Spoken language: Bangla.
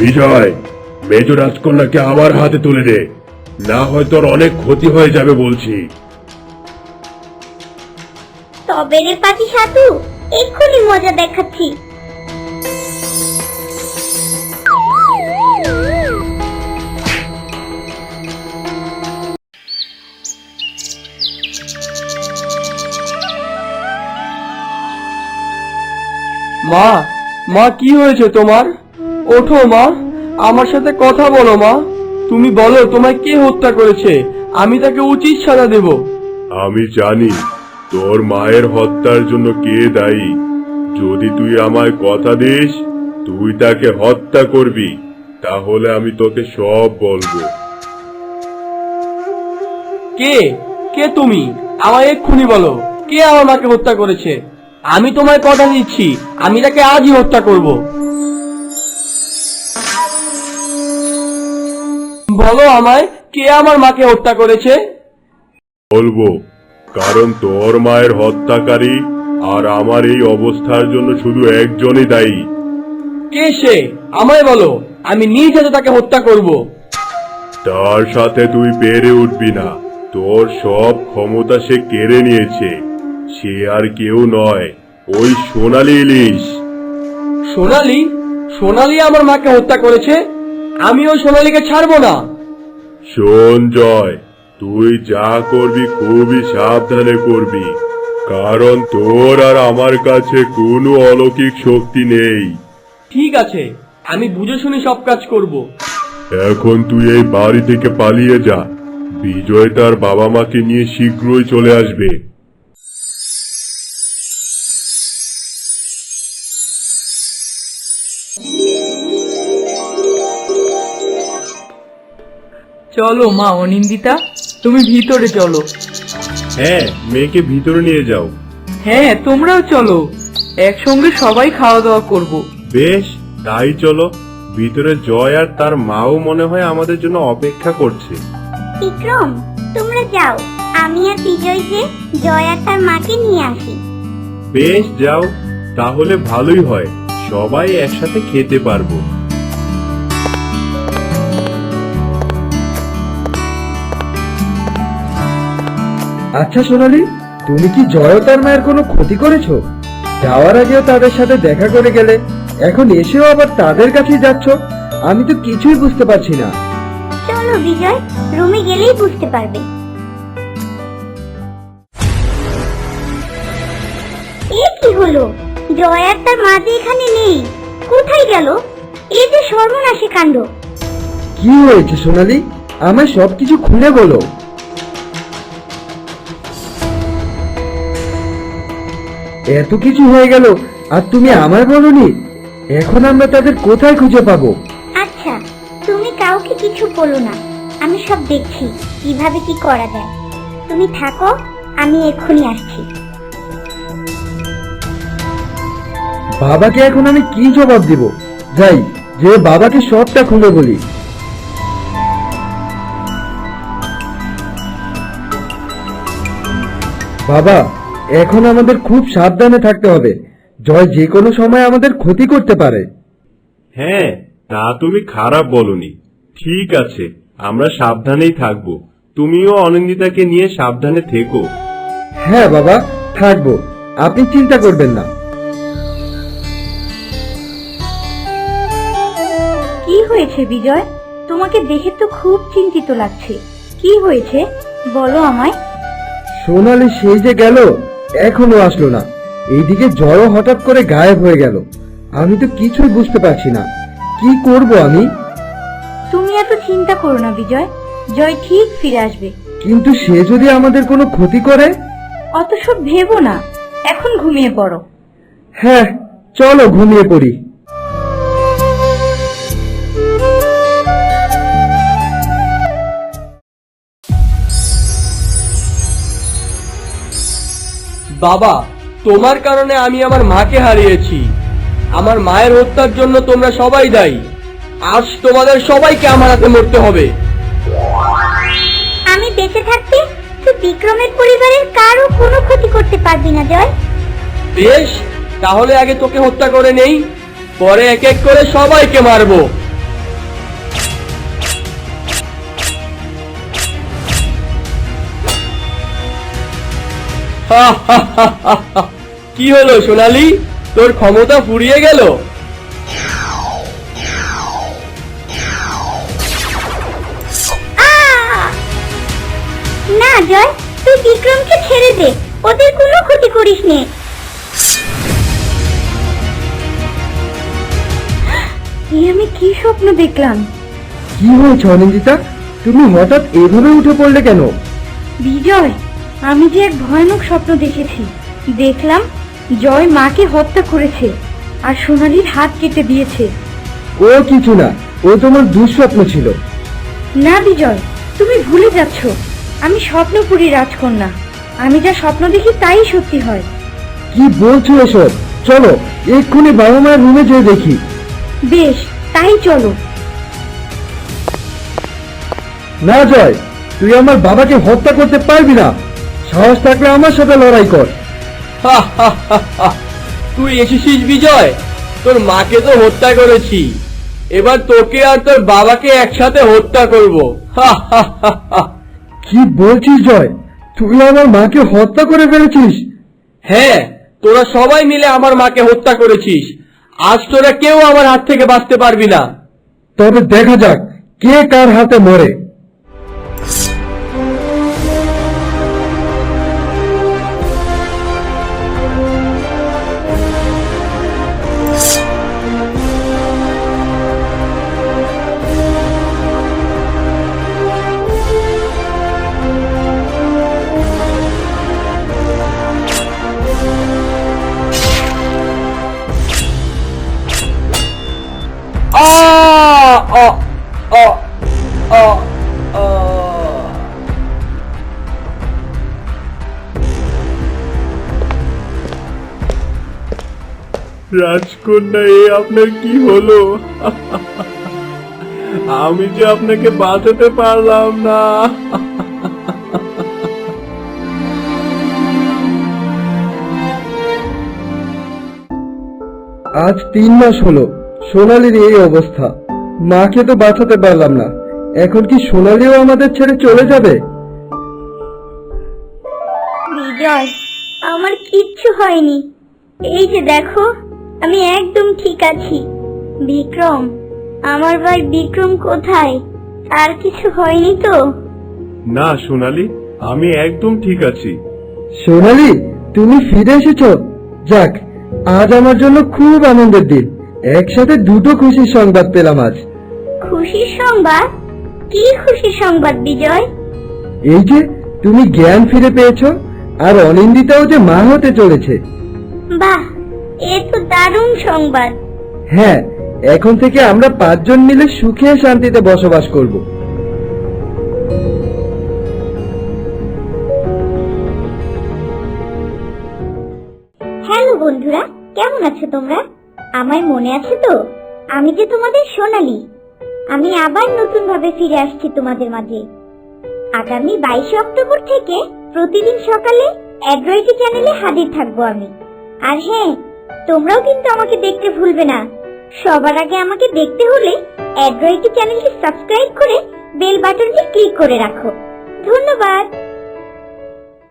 বিজয় মেজ রাজকন্যাকে আমার হাতে তুলে দে। না হয় তোর অনেক ক্ষতি হয়ে যাবে বলছি। তবে রে পাখি সাতু এক্ষুনি মজা দেখাচ্ছি। মা মা কি হয়েছে তোমার? ওঠো মা। আমার সাথে কথা বলো মা। তুমি বলো তোমায় কে হত্যা করেছে? আমি তাকে উচিত সাজা দেব। আমি জানি তোর মায়ের হত্যার জন্য কে দায়ী। যদি তুই আমায় কথা দিস তুই তাকে হত্যা করবি। তাহলে আমি তোকে সব বলব। কে? কে তুমি? আমায় এক্ষুনি বলো কে আমার মাকে হত্যা করেছে? আমি তোমায় কথা দিচ্ছি আমি তাকে আজই হত্যা করব। বলো আমায় কে আমার মাকে হত্যা করেছে? বলব কারণ তোর মায়ের হত্যাকারী আর আমার এই অবস্থার জন্য শুধু একজনই দায়ী। কে সে? আমায় বলো আমি নিজ হাতে তাকে হত্যা করব। তার সাথে তুই পেরে উঠবি না। তোর সব ক্ষমতা সে কেড়ে নিয়েছে। সে আর কেউ নয় ওই সোনালি ইলিশ। সোনালি? সোনালি আমার মাকে হত্যা করেছে? আমি ওই সোনালিকে ছাড়বো না। শোন জয় তুই যা করবি খুবই সাবধানে করবি কারণ তোর আর আমার কাছে কোনো অলৌকিক শক্তি নেই। ঠিক আছে আমি বুঝে শুনে সব কাজ করব। এখন তুই এই বাড়ি থেকে পালিয়ে যা বিজয় তার বাবা মাকে নিয়ে শীঘ্রই চলে আসবে। চলো মা অনিন্দিতা তুমি ভিতরে চলো। হ্যাঁ মেয়েকে ভিতরে নিয়ে যাও। হ্যাঁ তোমরাও চলো। একসঙ্গে সবাই খাওয়া দাওয়া করব। বেশ তাই চলো। ভিতরে জয় আর তার মাও মনে হয় আমাদের জন্য অপেক্ষা করছে। বিক্রম তোমরা যাও। আমি আর বিজয় যে জয় আর তার মাকে নিয়ে আসি। বেশ যাও। তাহলে ভালোই হয়। সবাই একসাথে খেতে পারব। আচ্ছা সোনালি তুমি কি জয়তার মায়ের কোনো ক্ষতি করেছ? যাওয়ার আগেও তাদের সাথে দেখা করে গেলে এখন এসেও আবার তাদের কাছেই যাচ্ছ? আমি তো কিছুই বুঝতে পারছি না। চলো বিজয় রুমে গেলেই বুঝতে পারবে। এ কি হলো? জয় আর তার মা যে এখানে নেই কোথায় গেল? এ যে সর্বনাশী কাণ্ড। কি হয়েছে সোনালি? আমায় সবকিছু খুলে বলো। এত কিছু হয়ে গেল আর তুমি আমার বলনি? এখন আমরা তাদের কোথায় খুঁজে পাবো? আচ্ছা তুমি কাউকে কিছু বলো না। আমি সব দেখছি কীভাবে কি করা যায়। তুমি থাকো আমি এক্ষুনি আসছি। বাবাকে এখন আমি কি জবাব দিব? যাই যে বাবাকে সবটা খুলে বলি। বাবা এখন আমাদের খুব সাবধানে থাকতে হবে। জয় যে কোনো সময় আমাদের ক্ষতি করতে পারে। হ্যাঁ তা তুমি খারাপ বলনি। ঠিক আছে আমরা সাবধানেই থাকব। তুমিও অনিন্দিতাকে নিয়ে সাবধানে থেকো। হ্যাঁ বাবা থাকব। আপনি চিন্তা করবেন না। কি হয়েছে বিজয়? তোমাকে দেখে তো খুব চিন্তিত লাগছে। কি হয়েছে? বলো আমায়। সোনালি সেই যে গেল এখনও আসলো না। এইদিকে জ্বরও হঠাৎ করে গায়েব হয়ে গেল। আমি তো কিছুই বুঝতে পারছি না। কি করব আমি? তুমি এত চিন্তা করো না বিজয়। জয় ঠিক ফিরে আসবে। কিন্তু সে যদি আমাদের কোনো ক্ষতি করে? অত সব ভেবো না। এখন ঘুমিয়ে পড়ো। হ্যাঁ চলো ঘুমিয়ে পড়ি। বাবা তোমার কারণে আমি আমার মাকে হারিয়েছি। আমার মায়ের হত্যার জন্য তোমরা সবাই দায়ী। আজ তোমাদের সবাইকে আমার হাতে মরতে হবে। আমি বেঁচে থাকতে তুই বিক্রমের পরিবারের কারও কোনো ক্ষতি করতে পারবি না জয়। বেশ তাহলে আগে তোকে হত্যা করে নেই। পরে এক এক করে সবাইকে মারবো। কি হলো সোনালি? তোর ক্ষমতা ফুরিয়ে গেল! না জয় তুই বিক্রমকে ছেড়ে দে। ওদের কোনো ক্ষতি করিস নে। আমি কি স্বপ্ন দেখলাম? কি হয়েছে অনিন্দিতা? তুমি হঠাৎ এভাবে উঠে পড়লে কেন? বিজয় আমি যে এক ভয়ানক স্বপ্ন দেখেছি। দেখলাম জয় মাকে হত্যা করেছে আর সোনালির হাত কেটে দিয়েছে। ও কিছু না ও তোমার দুঃস্বপ্ন ছিল। না বিজয় তুমি ভুলে যাচ্ছ। আমি স্বপ্ন স্বপ্নপুরী রাজকন্যা। আমি যা স্বপ্ন দেখি তাই সত্যি হয়। কি বলছো এসব? চলো এক্ষুনি বাবা মায়ের রুমে যেয়ে দেখি। বেশ তাই চলো। না জয় তুই আমার বাবাকে হত্যা করতে পারবি না। সাহস থাকলে আমার সাথে লড়াই কর। তুই এসেছিস বিজয়? তোর মাকে তো হত্যা করেছি। এবার তোকে আর তোর বাবাকে একসাথে হত্যা করব। কি বলছিস জয়? তুই আমার মাকে হত্যা করে ফেলেছিস? হ্যাঁ তোরা সবাই মিলে আমার মাকে হত্যা করেছিস। আজ তোরা কেউ আমার হাত থেকে বাঁচতে পারবি না। তবে দেখা যাক কে কার হাতে মরে। রাজকন্যা এ আপনার কি হলো? আমি যে আপনাকে বাঁচাতে পারলাম না। আজ তিন মাস হলো সোনালির এই অবস্থা। মাকে তো বাঁচাতে পারলাম না। এখন কি সোনালিও আমাদের ছেড়ে চলে যাবে? বিজয় আমার কিচ্ছু হয়নি। এই যে দেখো। আমি একদম ঠিক আছি। বিক্রম আমার ভাই বিক্রম কোথায়? আর কিছু হয়নি তো? না সোনালি আমি একদম ঠিক আছি। সোনালি তুমি ফিরে এসেছ? যাক আজ আমার জন্য খুব আনন্দের দিন। একসাথে দুটো খুশির সংবাদ পেলাম আজ। খুশির সংবাদ? কি খুশির সংবাদ বিজয়? এই যে তুমি জ্ঞান ফিরে পেয়েছ আর অনিন্দিতাও যে মা হতে চলেছে। বাহ এ তো দারুণ সংবাদ। হ্যাঁ এখন থেকে আমরা পাঁচজন মিলে সুখে শান্তিতে বসবাস করব। হ্যালো বন্ধুরা কেমন আছো তোমরা? আমায় মনে আছে তো? আমি যে তোমাদের সোনালি। আমি আবার নতুন ভাবে ফিরে আসছি তোমাদের মাঝে। আগামী বাইশে অক্টোবর থেকে প্রতিদিন সকালে অ্যাড্রয়েডি চ্যানেলে হাজির থাকব আমি। আর হ্যাঁ তোমরাও কিন্তু আমাকে দেখতে ভুলবে না। সবার আগে আমাকে দেখতে হলে অ্যাড্রয়েডি চ্যানেলটি সাবস্ক্রাইব করে বেল বাটনটি ক্লিক করে রাখো। ধন্যবাদ।